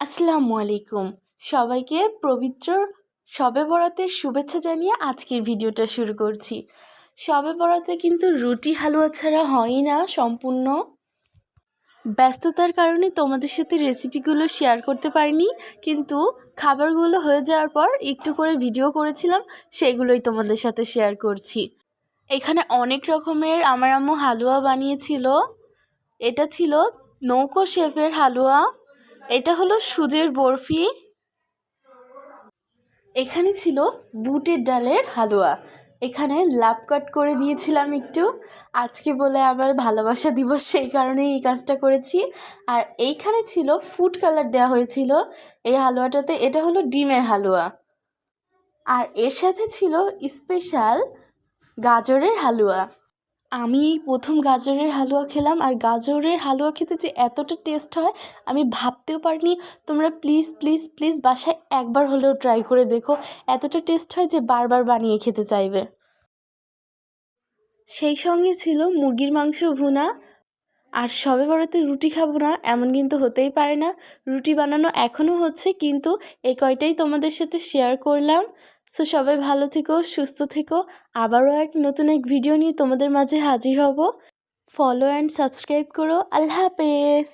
আসসালামু আলাইকুম। সবাইকে পবিত্র শবে বরাতের শুভেচ্ছা জানিয়ে আজকের ভিডিওটা শুরু করছি। শবে বরাতে কিন্তু রুটি হালুয়া ছাড়া হয়ই না, সম্পূর্ণ। ব্যস্ততার কারণে তোমাদের সাথে রেসিপিগুলো শেয়ার করতে পারিনি, কিন্তু খাবারগুলো হয়ে যাওয়ার পর একটু করে ভিডিও করেছিলাম, সেগুলোই তোমাদের সাথে শেয়ার করছি। এখানে অনেক রকমের আমার আম্মু হালুয়া বানিয়েছিল। এটা ছিল নৌকো শেফের হালুয়া। এটা হলো সুজির বরফি। এখানে ছিল বুটের ডালের হালুয়া। এখানে লাভ কাট করে দিয়েছিলাম একটু। আজকে বলে আবার ভালোবাসা দিবস, সেই কারণেই এই কাজটা করেছি। আর এইখানে ছিল ফুড কালার দেওয়া হয়েছিল এই হালুয়াটাতে। এটা হলো ডিমের হালুয়া। আর এর সাথে ছিল স্পেশাল গাজরের হালুয়া। আমি এই প্রথম গাজরের হালুয়া খেলাম আর গাজরের হালুয়া খেতে যে এতটা টেস্ট হয়, আমি ভাবতেও পারিনি। তোমরা প্লিজ প্লিজ প্লিজ বাসায় একবার হলেও ট্রাই করে দেখো। এতটা টেস্ট হয় যে বারবার বানিয়ে খেতে চাইবে। সেই সঙ্গে ছিল মুরগির মাংস ভুনা। আর সবে বড়তে রুটি খাব না, এমন কিন্তু হতেই পারে না। রুটি বানানো এখনও হচ্ছে, কিন্তু এই কয়টাই তোমাদের সাথে শেয়ার করলাম। সো সবাই ভালো থেকো, সুস্থ থেকো। আবারও এক নতুন এক ভিডিও নিয়ে তোমাদের মাঝে হাজির হব। ফলো অ্যান্ড সাবস্ক্রাইব করো। আল্লাহ হাফেজ।